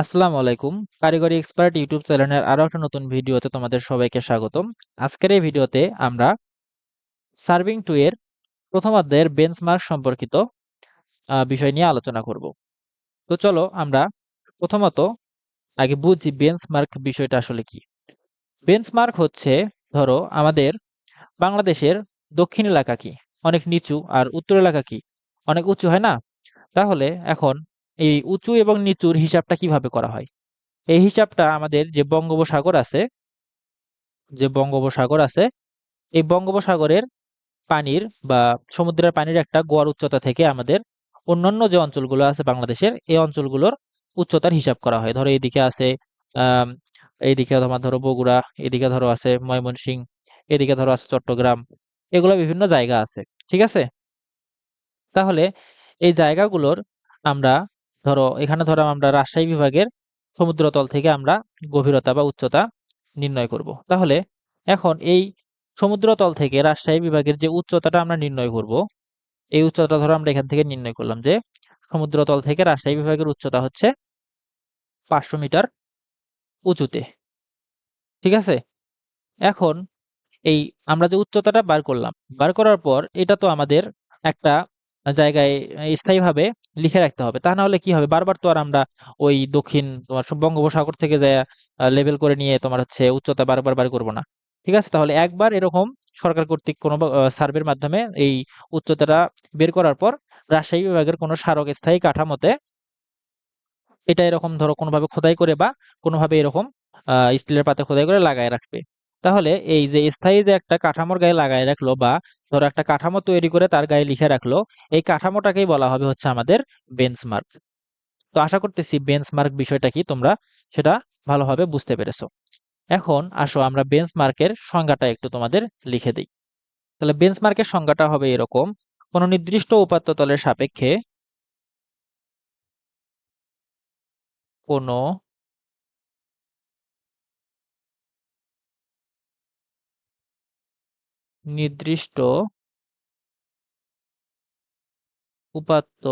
আসসালামু আলাইকুম। কারিগরি এক্সপার্ট ইউটিউব চ্যানেলের আরও একটা নতুন ভিডিওতে তোমাদের সবাইকে স্বাগতম। আজকের এই ভিডিওতে আমরা সার্ভিং টু এর প্রথম অধ্যায়ের বেঞ্চমার্ক সম্পর্কিত বিষয় নিয়ে আলোচনা করব। তো চলো আমরা প্রথমত আগে বুঝি বেঞ্চমার্ক বিষয়টা আসলে কি। বেঞ্চমার্ক হচ্ছে, ধরো, আমাদের বাংলাদেশের দক্ষিণ এলাকা কি? অনেক নিচু আর উত্তর এলাকা কি? অনেক উঁচু, হয় না? তাহলে এখন এই উঁচু এবং নিচুর হিসাবটা কীভাবে করা হয়? এই হিসাবটা আমাদের যে বঙ্গোপসাগর আছে, যে বঙ্গোপসাগর আছে, এই বঙ্গোপসাগরের পানির বা সমুদ্রের পানির একটা গড় উচ্চতা থেকে আমাদের অন্যান্য যে অঞ্চলগুলো আছে বাংলাদেশের, এই অঞ্চলগুলোর উচ্চতার হিসাব করা হয়। ধরো এইদিকে আছে এইদিকে তোমার ধরো বগুড়া, এদিকে ধরো আছে ময়মনসিংহ, এদিকে ধরো আছে চট্টগ্রাম, এগুলো বিভিন্ন জায়গা আছে, ঠিক আছে? তাহলে এই জায়গাগুলোর আমরা ধরো, এখানে ধরো আমরা রাজশাহী বিভাগের সমুদ্রতল থেকে আমরা গভীরতা বা উচ্চতা নির্ণয় করব। তাহলে এখন এই সমুদ্রতল থেকে রাজশাহী বিভাগের যে উচ্চতাটা আমরা নির্ণয় করব, এই উচ্চতা ধরো আমরা এখান থেকে নির্ণয় করলাম যে সমুদ্রতল থেকে রাজশাহী বিভাগের উচ্চতা হচ্ছে পাঁচশো মিটার উঁচুতে। ঠিক আছে? এখন এই আমরা যে উচ্চতাটা বার করলাম, বার করার পর এটা তো আমাদের একটা জায়গায় স্থায়ীভাবে লিখে রাখতে হবে। তা না হলে কি হবে? বারবার তো আর আমরা ওই দক্ষিণ তোমার বঙ্গোপসাগর থেকে যায় লেভেল করে নিয়ে তোমার হচ্ছে উচ্চতা বারবার বার করব না। ঠিক আছে? তাহলে একবার এরকম সরকার কর্তৃক কোনো সার্ভের মাধ্যমে এই উচ্চতাটা বের করার পর রাজশাহী বিভাগের কোনো স্মারক স্থায়ী কাঠামোতে এটা এরকম ধরো কোনোভাবে খোদাই করে বা কোনোভাবে এরকম স্টিলের পাতে খোদাই করে লাগায় রাখবে। তাহলে এই যে স্থায়ী যে একটা কাঠামোর গায়ে লাগায় রাখল বা ধরো একটা কাঠামো তৈরি করে তার গায়ে লিখে রাখল, এই কাঠামোটাকেই বলা হবে হচ্ছে আমাদের বেঞ্চমার্ক তো আশা করতেছি বেঞ্চমার্ক বিষয়টা কি তোমরা সেটা ভালোভাবে বুঝতে পেরেছ। এখন আসো আমরা বেঞ্চমার্কের সংজ্ঞাটা একটু তোমাদের লিখে দিই। তাহলে বেঞ্চমার্কের সংজ্ঞাটা হবে এরকম, কোনো নির্দিষ্ট উপাত্ত তলের সাপেক্ষে কোনো নির্দিষ্ট উপাত্ত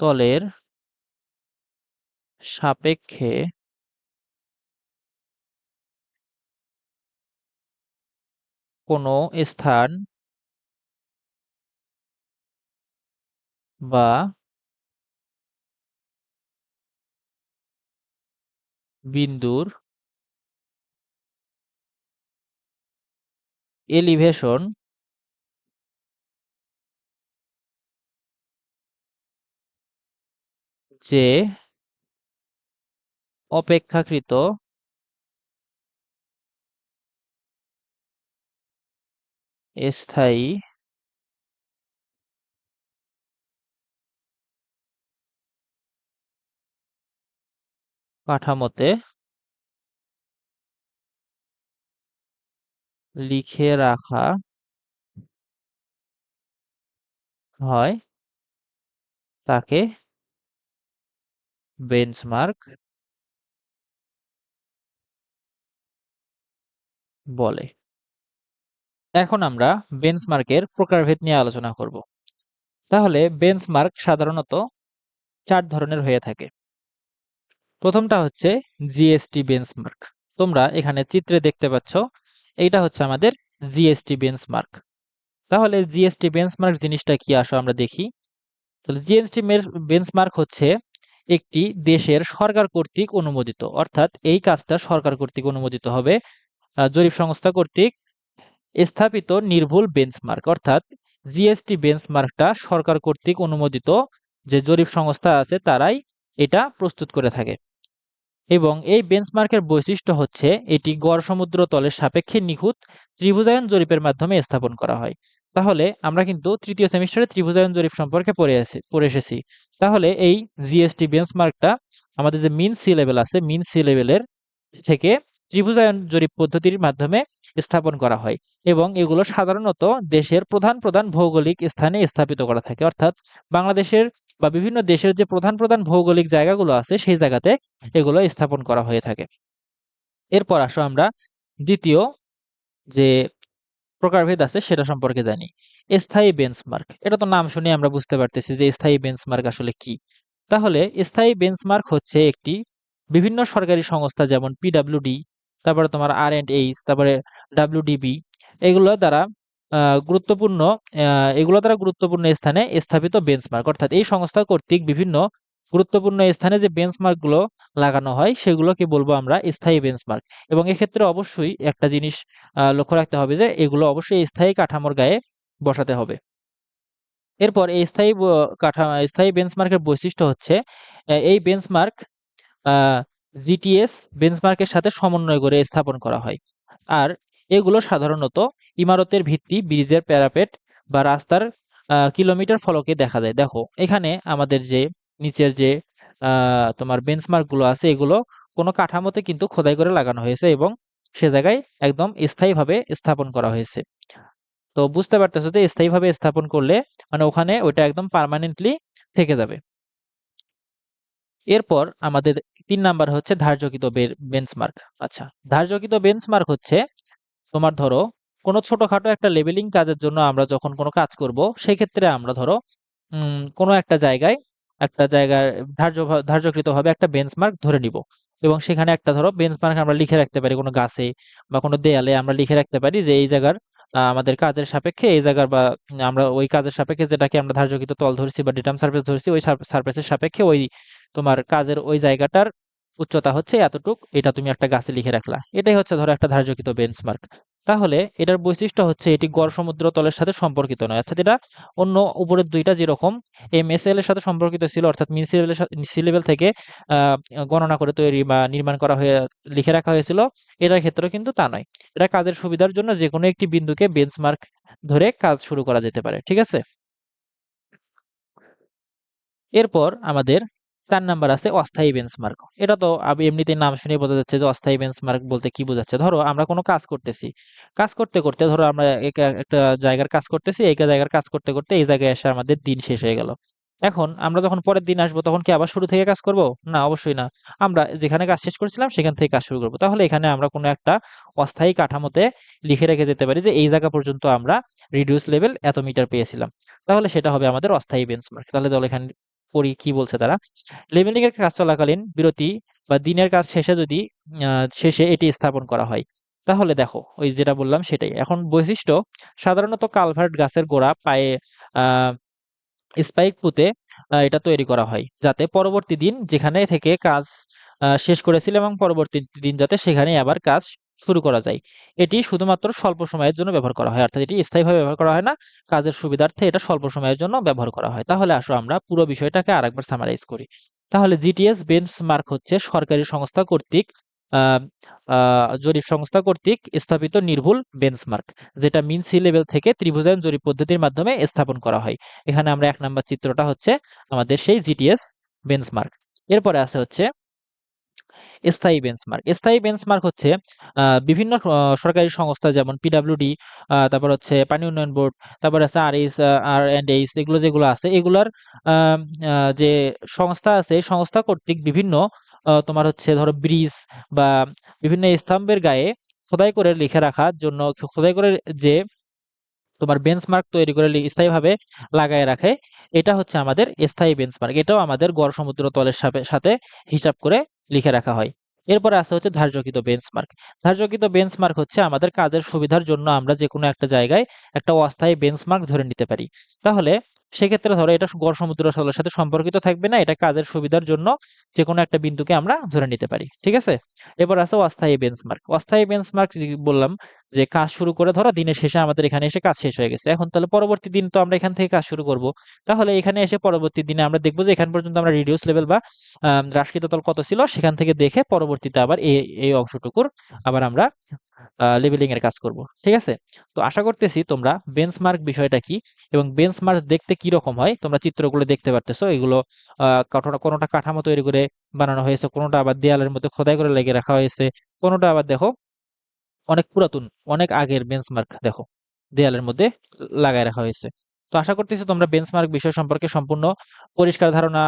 তলের সাপেক্ষে কোনো স্থান বা বিন্দুর এলিভেশন যে অপেক্ষাকৃত স্থায়ী কাঠামোতে লিখে রাখা হয় তাকে বেঞ্চমার্ক বলে। এখন আমরা বেঞ্চমার্কের প্রকারভেদ নিয়ে আলোচনা করব। তাহলে বেঞ্চমার্ক সাধারণত চার ধরনের হয়ে থাকে। প্রথমটা হচ্ছে জিএসটি বেঞ্চমার্ক তোমরা এখানে চিত্রে দেখতে পাচ্ছ এইটা হচ্ছে আমাদের জিএসটি বেঞ্চমার্ক তাহলে জিএসটি বেঞ্চমার্ক জিনিসটা কি? আসো আমরা দেখি। তাহলে জিএসটি বেঞ্চমার্ক হচ্ছে একটি দেশের সরকার কর্তৃক অনুমোদিত। অর্থাৎ এই কাজটা সরকার কর্তৃক অনুমোদিত হবে। জরিপ সংস্থা কর্তৃক স্থাপিত নির্ভুল বেঞ্চমার্ক অর্থাৎ জিএসটি বেঞ্চমার্কটা সরকার কর্তৃক অনুমোদিত যে জরিপ সংস্থা আছে, তারাই এটা প্রস্তুত করে থাকে। এবং এই বেঞ্চমার্কের বৈশিষ্ট্য হচ্ছে এটি গড় সমুদ্র তলের সাপেক্ষে নিখুঁত ত্রিভুজায়ন জরিপের মাধ্যমে স্থাপন করা হয়। তাহলে আমরা কিন্তু তৃতীয় সেমিস্টারে ত্রিভুজায়ন জরিপ সম্পর্কে পড়ে আছি পড়ে এসেছি। তাহলে এই জিএসটি বেঞ্চমার্কটা আমাদের যে মিন সি লেভেল আছে মিন সি লেভেলের থেকে ত্রিভুজায়ন জরিপ পদ্ধতির মাধ্যমে স্থাপন করা হয় এবং এগুলো সাধারণত দেশের প্রধান প্রধান ভৌগোলিক স্থানে স্থাপিত করা থাকে। অর্থাৎ বাংলাদেশের বা বিভিন্ন দেশের যে প্রধান প্রধান ভৌগোলিক জায়গাগুলো আছে, সেই জায়গাতে এগুলো স্থাপন করা হয়ে থাকে। এরপর আসো আমরা দ্বিতীয় যে প্রকারভেদ আছে, সেটা সম্পর্কে জানি। স্থায়ী বেঞ্চমার্ক এটা তো নাম শুনে আমরা বুঝতে পারতেছি যে স্থায়ী বেঞ্চমার্ক আসলে কি। তাহলে স্থায়ী বেঞ্চমার্ক হচ্ছে একটি বিভিন্ন সরকারি সংস্থা যেমন পিডাব্লিউডি তারপরে তোমার আর এন্ড এইচ তারপরে ডাব্লিউডিবি এগুলো দ্বারা গুরুত্বপূর্ণ এগুলো দ্বারা গুরুত্বপূর্ণ স্থানে স্থাপিত বেঞ্চমার্ক অর্থাৎ এই সংস্থা কর্তৃক বিভিন্ন গুরুত্বপূর্ণ স্থানে যে বেঞ্চমার্কগুলো লাগানো হয়, সেগুলোকে বলব আমরা স্থায়ী বেঞ্চমার্ক এবং এক্ষেত্রে অবশ্যই একটা জিনিস লক্ষ্য রাখতে হবে যে এগুলো অবশ্যই স্থায়ী কাঠামোর গায়ে বসাতে হবে। এরপর এই স্থায়ী কাঠামো স্থায়ী বেঞ্চমার্কের বৈশিষ্ট্য হচ্ছে এই বেঞ্চমার্ক জিটিএস বেঞ্চমার্কের সাথে সমন্বয় করে স্থাপন করা হয়। আর এগুলো সাধারণত ইমারতের ভিত্তি, ব্রিজের প্যারাপেট বা রাস্তার কিলোমিটার ফলকে দেখা যায়। দেখো, এখানে আমাদের যে, নিচের যে তোমার বেঞ্চমার্কগুলো আছে, এগুলো কোনো কাঠামোতে কিন্তু খোদাই করে লাগানো হয়েছে এবং সে জায়গায় একদম স্থায়ীভাবে স্থাপন করা হয়েছে। তো বুঝতে পারতেছো যে, স্থায়ীভাবে স্থাপন করলে মানে ওখানে ওইটা একদম পার্মানেন্টলি থেকে যাবে। এরপর আমাদের তিন নাম্বার হচ্ছে ধার্যকৃত বেঞ্চমার্ক আচ্ছা ধার্যকৃত বেঞ্চমার্ক হচ্ছে তোমার ধরো, কোনো ছোটখাটো একটা লেবেলিং কাজের জন্য আমরা যখন কোনো কাজ করব সেই ক্ষেত্রে আমরা ধরো কোনো একটা জায়গায়, একটা জায়গার ধার্য ধার্যকৃত ভাবে একটা বেঞ্চমার্ক ধরে নিব। এবং সেখানে একটা ধরো বেঞ্চমার্ক আমরা লিখে রাখতে পারি কোনো গাছে বা কোনো দেয়ালে আমরা লিখে রাখতে পারি যে এই জায়গার আমাদের কাজের সাপেক্ষে এই জায়গার বা, আমরা ওই কাজের সাপেক্ষে যেটাকে আমরা ধার্যকৃত তল ধরছি বা ডিটাম সারফেস ধরছি, ওই সারফেসের সাপেক্ষে ওই তোমার কাজের ওই জায়গাটার উচ্চতা হচ্ছে এতটুক, এটা তুমি একটা গাছে লিখে রাখলা। এটাই হচ্ছে ধরো একটা ধার্যকৃত বেঞ্চমার্ক তাহলে এটার বৈশিষ্ট্য হচ্ছে এটি গড় সমুদ্র তলের সাথে সম্পর্কিত নয়, অর্থাৎ এটা অন্য উপরের দুইটা যেরকম এম এস এল এর সাথে সম্পর্কিত ছিল, অর্থাৎ মিন সি লেভেলের সি লেভেল থেকে গণনা করে তৈরি বা নির্মাণ করা হয়ে, লিখে রাখা হয়েছিল, এটার ক্ষেত্রে কিন্তু তা নয়। এটা কাজের সুবিধার জন্য যে কোনো একটি বিন্দুকে বেঞ্চমার্ক ধরে কাজ শুরু করা যেতে পারে, ঠিক আছে? এরপর আমাদের চার নাম্বার আছে অস্থায়ী বেঞ্চমার্ক এটা তো আব- এমনিতে নাম শুনে বোঝা যাচ্ছে যে অস্থায়ী বেঞ্চমার্ক বলতে কি বোঝাচ্ছে। ধরো, আমরা কোনো কাজ করতেছি। কাজ করতে করতে ধরো, আমরা একটা জায়গার কাজ করতেছি এই জায়গার কাজ করতে করতে এই জায়গায় এসে আমাদের দিন শেষ হয়ে গেল। এখন আমরা যখন পরের দিন আসব, তখন কি আবার শুরু থেকে কাজ করব? না, অবশ্যই না। আমরা যেখানে কাজ শেষ করেছিলাম, সেখান থেকে কাজ শুরু করব। তাহলে এখানে আমরা কোনো একটা অস্থায়ী কাঠামোতে লিখে রেখে যেতে পারি যে এই জায়গা পর্যন্ত আমরা রিডিউস লেভেল এত মিটার পেয়েছিলাম। তাহলে সেটা হবে আমাদের অস্থায়ী বেঞ্চমার্ক তাহলে তাহলে এখানে পড়ি কি বলছে তারা? লেভেলিং এর কাজ চলাকালীন বিরতি বা দিনের কাজ শেষে যদি শেষে এটি স্থাপন করা হয়। তাহলে দেখো, ওই যেটা বললাম সেটাই। এখন বৈশিষ্ট্য, সাধারণত কালভার্ট গাছের গোড়া পায়ে স্পাইক পুঁতে এটা তৈরি করা হয়। যাতে পরবর্তী দিন যেখানে থেকে কাজ শেষ করেছিল এবং পরবর্তী দিন যাতে সেখানে আবার কাজ শুরু করা যায়। এটি শুধুমাত্র স্বল্প সময়ের জন্য ব্যবহার করা হয়, অর্থাৎ এটি স্থায়ীভাবে ব্যবহার করা হয় না, কাজের সুবিধার্থে এটা স্বল্প সময়ের জন্য ব্যবহার করা হয়। তাহলে আসো আমরা পুরো বিষয়টাকে আরেকবার সামারাইজ করি। তাহলে জিটিএস বেঞ্চমার্ক হচ্ছে সরকারি সংস্থা কর্তৃক জরিপ সংস্থা কর্তৃক স্থাপিত নির্ভুল বেঞ্চমার্ক যেটা মিন সি লেভেল থেকে ত্রিভুজায়ন জরিপ পদ্ধতির মাধ্যমে স্থাপন করা হয়। এখানে আমরা এক নাম্বার চিত্রটা হচ্ছে আমাদের সেই জিটিএস বেঞ্চমার্ক এরপরে আছে হচ্ছে স্থায়ী বেঞ্চমার্ক স্থায়ী বেঞ্চমার্ক হচ্ছে বিভিন্ন সরকারি সংস্থা যেমন পিডাব্লিউডি তারপর হচ্ছে পানি উন্নয়ন বোর্ড, তারপর আছে আর এইচ আর এন্ড এইচ এগুলো যেগুলো আছে, এগুলার যে সংস্থা আছে, সংস্থা কর্তৃক বিভিন্ন তোমার হচ্ছে ধরো ব্রিজ বা বিভিন্ন স্তম্ভের গায়ে খোদাই করে লিখে রাখার জন্য খোদাই করে যে তোমার বেঞ্চমার্ক তৈরি করে স্থায়ীভাবে লাগায় রাখে, এটা হচ্ছে আমাদের স্থায়ী বেঞ্চমার্ক এটাও আমাদের গড় সমুদ্র তলের সাথে হিসাব করে লিখে রাখা হয়। এরপরে আছে হচ্ছে ধার্যকৃত বেঞ্চমার্ক ধার্যকৃত বেঞ্চমার্ক হচ্ছে আমাদের কাজের সুবিধার জন্য আমরা যে কোনো একটা জায়গায় একটা অস্থায়ী বেঞ্চমার্ক ধরে নিতে পারি। তাহলে সেক্ষেত্রে ধরো এটা গড় সমুদ্র তলের সাথে সম্পর্কিত থাকবে না, এটা কাজের সুবিধার জন্য যে কোনো একটা বিন্দুকে আমরা ধরে নিতে পারি, ঠিক আছে? এবার আছে অস্থায়ী বেঞ্চমার্ক অস্থায়ী বেঞ্চমার্ক বললাম যে কাজ শুরু করে ধরো দিনের শেষে আমাদের এখানে এসে কাজ শেষ হয়ে গেছে, এখন তাহলে পরবর্তী দিন তো আমরা এখান থেকে কাজ শুরু করব, তাহলে এখানে এসে পরবর্তী দিনে আমরা দেখব যে এখান পর্যন্ত আমরা রিডিউস লেভেল বা হ্রাসকৃত তল কত ছিল, সেখান থেকে দেখে পরবর্তীতে আবার এই এই অংশটুকুর আবার আমরা লেভেলিং এর কাজ করব, ঠিক আছে? তো আশা করতেছি তোমরা বেঞ্চমার্ক বিষয়টা কি এবং বেঞ্চমার্ক দেখতে কি রকম হয়, তোমরা চিত্রগুলো দেখতে পারতেছো, এগুলো কোনোটা কাঠামো তৈরি করে বানানো হয়েছে, কোনোটা আবার দেয়ালের মধ্যে খোদাই করে লেগে রাখা হয়েছে, কোনোটা আবার দেখো, অনেক পুরাতন, অনেক আগের বেঞ্চমার্ক দেখো, দেয়ালের মধ্যে লাগায় রাখা হয়েছে। তো আশা করতেছি তোমরা বেঞ্চমার্ক বিষয় সম্পর্কে সম্পূর্ণ পরিষ্কার ধারণা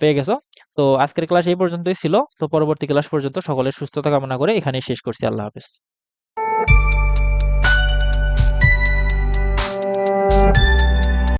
পেয়ে গেছো। তো আজকের ক্লাস এই পর্যন্তই ছিল। তো পরবর্তী ক্লাস পর্যন্ত সকলের সুস্থতা কামনা করে এখানেই শেষ করছি। আল্লাহ হাফেজ।